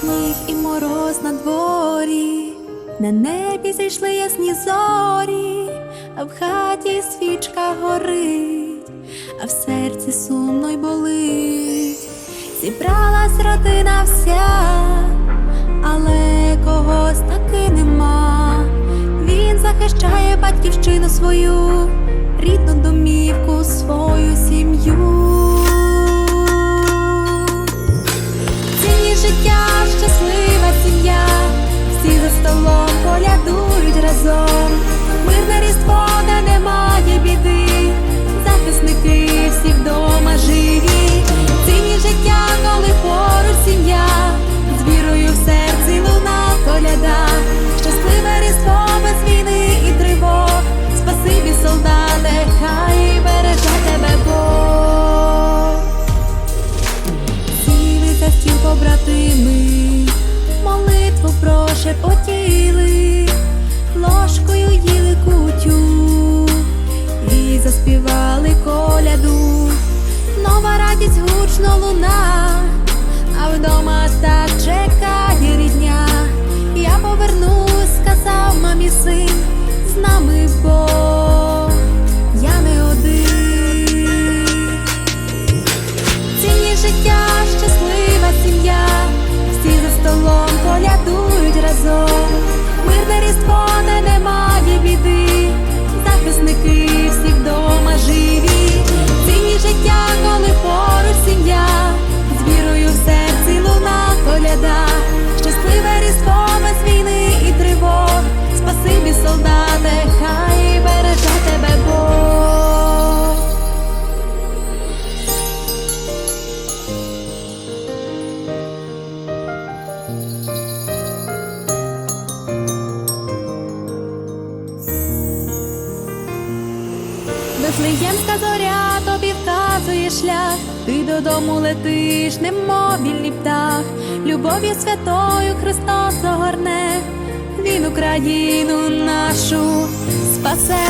Сніг і мороз на дворі, на небі зійшли ясні зорі, а в хаті свічка горить, а в серці сумно й болить. Зібралась родина вся, когось таки нема. Він захищає батьківщину свою, рідну домівку, свою сім'ю. Побратими, молитву прошепотіли, ложкою їли кутю і заспівали коляду. Нова радість гучно луна, а вдома так чекає Вифлеємська зоря тобі вказує шлях, ти додому летиш, немобільний птах, любов'ю святою Христос огорне, Він Україну нашу спасе.